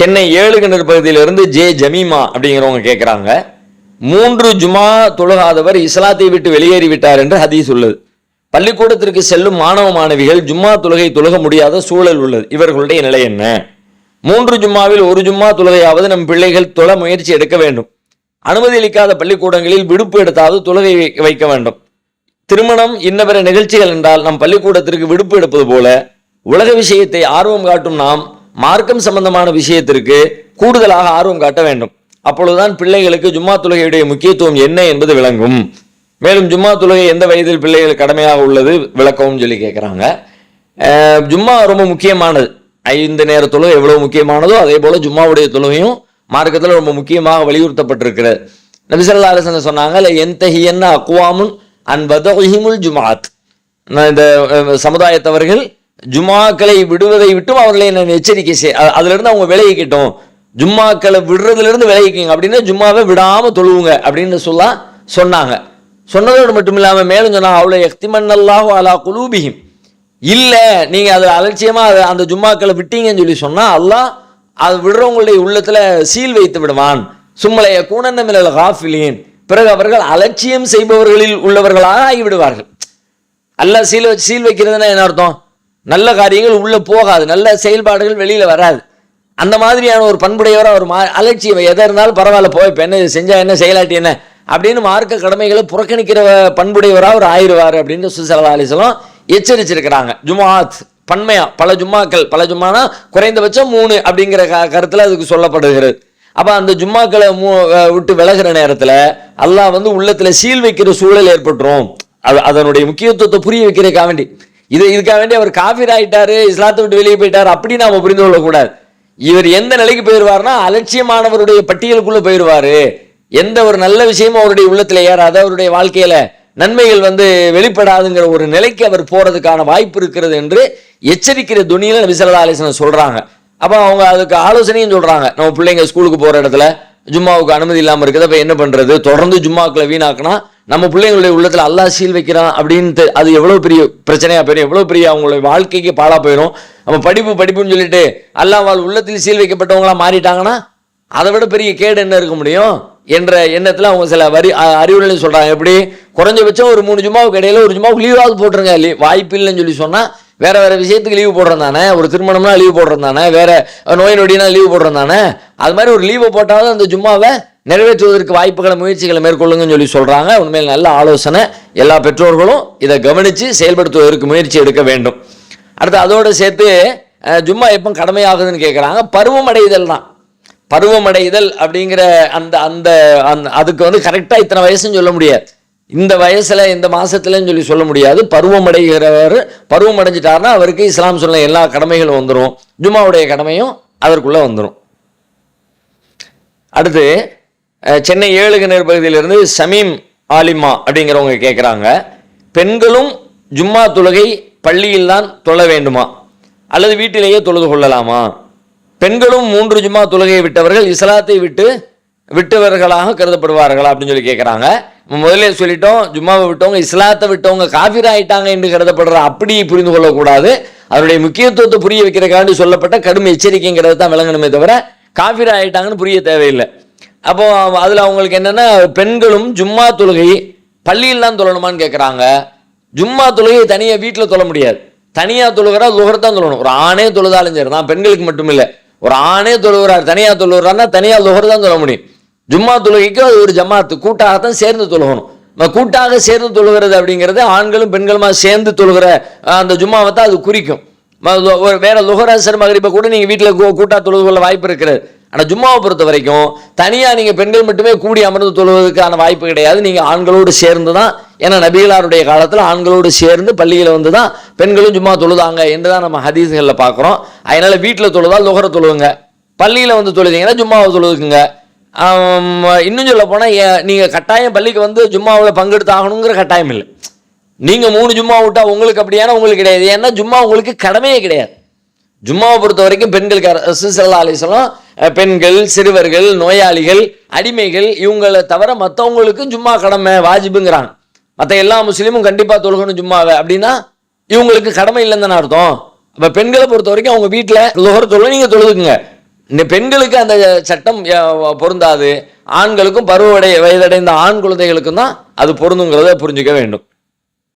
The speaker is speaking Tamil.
சென்னை ஏழு கிணறு பகுதியிலிருந்து ஜே ஜமீமா அப்படிங்கிறவங்க கேட்குறாங்க மூன்று ஜுமா தொழுகாதவர் இஸ்லாத்தை விட்டு வெளியேறி விட்டார் என்று ஹதீஸ் உள்ளது. பள்ளிக்கூடத்திற்கு செல்லும் மாணவ மாணவிகள் ஜும்மா தொழுகை தொழுக முடியாத சூழல் உள்ளது. இவர்களுடைய நிலை என்ன? மூன்று ஜும்மாவில் ஒரு ஜும்மா தொழுகையாவது நம் பிள்ளைகள் தொழ முயற்சி எடுக்க வேண்டும். அனுமதி அளிக்காத பள்ளிக்கூடங்களில் விடுப்பு எடுத்தாவது தொழுகை வைக்க வேண்டும். திருமணம் இன்னபிற நிகழ்ச்சிகள் என்றால் நம் பள்ளிக்கூடத்திற்கு விடுப்பு எடுப்பது போல உலக விஷயத்தை ஆர்வம் காட்டும் நாம் மார்க்கம் சம்பந்தமான விஷயத்திற்கு கூடுதலாக ஆர்வம் காட்ட வேண்டும். அப்பொழுதுதான் பிள்ளைகளுக்கு ஜும்மா தொழுகையுடைய முக்கியத்துவம் என்ன என்பது விளங்கும். மேலும் ஜும்மா தொழுகை எந்த வயதில் பிள்ளைகள் கடமையாக உள்ளது விளக்கவும் சொல்லி கேட்குறாங்க. ஜும்மா ரொம்ப முக்கியமானது. ஐந்து நேர தொழுகை எவ்வளோ முக்கியமானதோ அதே போல் ஜும்மாவுடைய தொழுகையும் மார்க்கத்தில் ரொம்ப முக்கியமாக வலியுறுத்தப்பட்டிருக்கிறது. நபிசல்லா அரசன் சொன்னாங்க இல்லை எந்த என்தஹியன்ன அக்வாமுன் அன் வதஹிமுல் ஜுமாத் இந்த சமுதாயத்தவர்கள் ஜுமாக்களை விடுவதை விட்டும் அவர்களை நான் எச்சரிக்கை செய் அ- அதுல இருந்து அவங்க விலகிக்கிட்டோம் ஜும்மாக்களை விடுறதுல இருந்து விலகிக்கிங்க. அப்படின்னு ஜும்மாவை விடாமல் தொழுவுங்க அப்படின்னு சொல்ல சொன்னாங்க. சொன்னதோடு மட்டும் இல்லாமல் மேலும் சொன்னாங்க அவ்வளோ எக்திமன்னல்லாஹு அலா குலூபிஹிம். இல்லை நீங்கள் அதில் அலட்சியமா அதை அந்த ஜும்மாக்களை விட்டீங்கன்னு சொல்லி சொன்னால் அல்லாஹ் அது விடுறவங்களுடைய உள்ளத்தில் சீல் வைத்து விடுவான். சும்மலைய கூணன்னமில் காஃபிலீன். பிறகு அவர்கள் அலட்சியம் செய்பவர்களில் உள்ளவர்களாக ஆகிவிடுவார்கள். அல்லாஹ் சீல் வச்சு சீல் வைக்கிறதுனா என்ன அர்த்தம்? நல்ல காரியங்கள் உள்ளே போகாது நல்ல செயல்பாடுகள் வெளியில் வராது. அந்த மாதிரியான ஒரு பண்புடையவராக ஒரு மா அலட்சியம் எதை இருந்தாலும் பரவாயில்ல போய் இப்போ என்ன செஞ்சால் செஞ்சா என்ன செயலாட்டி என்ன அப்படின்னு மார்க்க கடமைகளை புறக்கணிக்கிற பண்புடையவராக அவர் ஆயிடுவார் அப்படின்னு சுசலா அலிசலம் எச்சரிச்சிருக்கிறாங்க. ஜுமாத் பன்மையா பல ஜும்மாக்கள் பல ஜும்மானா குறைந்தபட்சம் மூணு அப்படிங்கிற க கருத்தில் அதுக்கு சொல்லப்படுகிறது. அப்போ அந்த ஜும்மாக்களை மூ விட்டு விலகிற நேரத்தில் அல்லாஹ் வந்து உள்ளத்தில் சீல் வைக்கிற சூழல் ஏற்பட்டுரும். அது அதனுடைய முக்கியத்துவத்தை புரிய வைக்கிறதுக்காக வேண்டி. இது இதுக்காக வேண்டி அவர் காஃபிர் ஆயிட்டாரு இஸ்லாத்தை விட்டு வெளியே போயிட்டார் அப்படி நாம் புரிந்து கொள்ளக்கூடாது. இவர் எந்த நிலைக்கு போயிடுவார்னா அலட்சியமானவருடைய பட்டியலுக்குள்ள போயிடுவாரு எந்த ஒரு நல்ல விஷயமும் அவருடைய உள்ளத்தில் ஏறாது அவருடைய வாழ்க்கையில நன்மைகள் வந்து வெளிப்படாதுங்கிற ஒரு நிலைக்கு அவர் போறதுக்கான வாய்ப்பு இருக்கிறது என்று எச்சரிக்கிற துணியில நபி ஆலோசனை சொல்கிறாங்க அப்போ சொல்றாங்க. அவங்க அதுக்கு ஆலோசனையும் சொல்றாங்க. நம்ம பிள்ளைங்க ஸ்கூலுக்கு போற இடத்துல ஜும்மாவுக்கு அனுமதி இல்லாமல் இருக்குது அப்ப என்ன பண்றது? தொடர்ந்து ஜும்மாக்களை வீணாக்குனா நம்ம பிள்ளைங்களுடைய உள்ளத்தில் அல்லாஹ் சீல் வைக்கிறான் அப்படின்ட்டு அது எவ்வளோ பெரிய பிரச்சனையாக போயிடும் எவ்வளோ பெரிய அவங்களுடைய வாழ்க்கைக்கு பாழா போயிடும் நம்ம படிப்பு படிப்புன்னு சொல்லிட்டு அல்லாஹ் வாழ் உள்ளத்தில் சீல் வைக்கப்பட்டவங்களா மாறிட்டாங்கன்னா அதை விட பெரிய கேடு என்ன இருக்க முடியும்? என்ற எண்ணத்தில் அவங்க சில வரி அ- சொல்கிறாங்க எப்படி? குறைஞ்சபட்சம் ஒரு மூணு ஜும்மாவுக்கு இடையில ஒரு ஜும்மாவுக்கு லீவாவது போட்டுருங்க. லீ- வாய்ப்பு இல்லைன்னு சொல்லி சொன்னால் வேற வேற விஷயத்துக்கு லீவு போடுறோம் தானே? ஒரு திருமணம்னா லீவ் போடுறோம் தானே? வேற நோய் நொடினா லீவு போடுறோம் தானே? அது மாதிரி ஒரு லீவை போட்டாவது அந்த ஜும்மாவை நிறைவேற்றுவதற்கு வாய்ப்புகளை முயற்சிகளை மேற்கொள்ளுங்கன்னு சொல்லி சொல்கிறாங்க உண்மையில் நல்ல ஆலோசனை. எல்லா பெற்றோர்களும் இதை கவனித்து செயல்படுத்துவதற்கு முயற்சி எடுக்க வேண்டும். அடுத்து அதோடு சேர்த்து ஜும்மா எப்போ கடமையாகுதுன்னு கேட்குறாங்க பருவமடைதல் தான். பருவமடைதல் அப்படிங்கிற அந்த அந்த அந்த அதுக்கு வந்து கரெக்டாக இத்தனை வயசுன்னு சொல்ல முடியாது. இந்த வயசில் இந்த மாதத்துலன்னு சொல்லி சொல்ல முடியாது. பருவமடைகிறவர் பருவம் அடைஞ்சிட்டாருன்னா அவருக்கு இஸ்லாம் சொன்ன எல்லா கடமைகளும் வந்துடும் ஜும்மாவுடைய கடமையும் அதற்குள்ளே வந்துடும் அடுத்து சென்னை ஏழு கிணறு பகுதியிலிருந்து சமீம் ஆலிமா அப்படிங்கிறவங்க கேட்குறாங்க பெண்களும் ஜும்மா தொழுகை பள்ளியில் தான் தொழ வேண்டுமா? அல்லது வீட்டிலேயே தொழுது கொள்ளலாமா? பெண்களும் மூன்று ஜும்மா தொழுகையை விட்டவர்கள் இஸ்லாத்தை விட்டு விட்டவர்களாக கருதப்படுவார்களா அப்படின்னு சொல்லி கேட்குறாங்க முதலே சொல்லிட்டோம் ஜும்மாவை விட்டவங்க இஸ்லாத்தை விட்டவங்க காஃபிர் ஆயிட்டாங்க என்று கருதப்படுற அப்படி புரிந்து கொள்ளக்கூடாது. அதனுடைய முக்கியத்துவத்தை புரிய வைக்கிறக்காண்டி சொல்லப்பட்ட கடும் எச்சரிக்கைங்கிறது தான் விளங்கணுமே தவிர காஃபிர் ஆயிட்டாங்கன்னு புரிய தேவையில்லை. அப்போ அதில் அவங்களுக்கு என்னென்னா பெண்களும் ஜும்மா தொழுகை பள்ளியில் தான் தொழணுமான்னு கேட்குறாங்க ஜும்மா தொழுகையை தனியாக வீட்டில் தொழ முடியாது. தனியாக தொழுகிறா லுகர் தான் தொழணும். ஒரு ஆணே தொழுதாலும் சரி தான் பெண்களுக்கு மட்டும் இல்லை. ஒரு ஆணே தொழுகிறார் தனியாக தொழுகிறான்னா தனியாக லுகர் தான் தொழ முடியும். ஜும்மா தொழுகைக்கு அது ஒரு ஜமாத்து கூட்டாகத்தான் சேர்ந்து தொழுகணும். கூட்டாக சேர்ந்து தொழுகிறது அப்படிங்கிறது ஆண்களும் பெண்களுமா சேர்ந்து தொழுகிற அந்த ஜும்மாவை தான் அது குறிக்கும். ஒரு வேற லுகராசர் மகரிப்பை கூட நீங்கள் வீட்டில் கூட்டா தொழுது கொள்ள வாய்ப்பு இருக்கிறது. ஆனால் ஜும்மாவை பொறுத்த வரைக்கும் தனியாக நீங்கள் பெண்கள் மட்டுமே கூடி அமர்ந்து தொழுவதற்கான வாய்ப்பு கிடையாது. நீங்கள் ஆண்களோடு சேர்ந்து தான் ஏன்னா நபிகளாருடைய காலத்தில் ஆண்களோடு சேர்ந்து பள்ளியில் வந்து தான் பெண்களும் ஜும்மா தொழுதாங்க என்று தான் நம்ம ஹதீஸ்களில் பார்க்குறோம் அதனால் வீட்டில் தொழுதா லுகர தொழுவுங்க. பள்ளியில் வந்து தொழுதிங்கன்னா ஜும்மாவை தொழுதுக்குங்க. இன்னும் சொல்ல போனால் நீங்கள் கட்டாயம் பள்ளிக்கு வந்து ஜும்மாவில் பங்கெடுத்து ஆகணுங்கிற கட்டாயம் இல்லை. நீங்கள் மூணு ஜும்மா விட்டால் உங்களுக்கு அப்படியான உங்களுக்கு கிடையாது. ஏன்னா ஜும்மா உங்களுக்கு கடமையே கிடையாது. ஜும்மாவை பொறுத்த வரைக்கும் பெண்களுக்கு ரசூலுல்லாஹி பெண்கள் சிறுவர்கள் நோயாளிகள் அடிமைகள் இவங்களை தவிர மற்றவங்களுக்கும் ஜும்மா கடமை வாஜிபுங்கிறாங்க. மற்ற எல்லா முஸ்லீமும் கண்டிப்பாக தொழுகணும் ஜும்மாவை. அப்படின்னா இவங்களுக்கு கடமை இல்லைன்னு தானே அர்த்தம். அப்போ பெண்களை பொறுத்த வரைக்கும் அவங்க வீட்டில் லுகர் தொழுக நீங்கள் தொழுதுக்குங்க. இந்த பெண்களுக்கு அந்த சட்டம் பொருந்தாது. ஆண்களுக்கும் பருவடை வயதடைந்த ஆண் குழந்தைகளுக்கும் தான் அது பொருந்துங்கிறத புரிஞ்சுக்க வேண்டும்.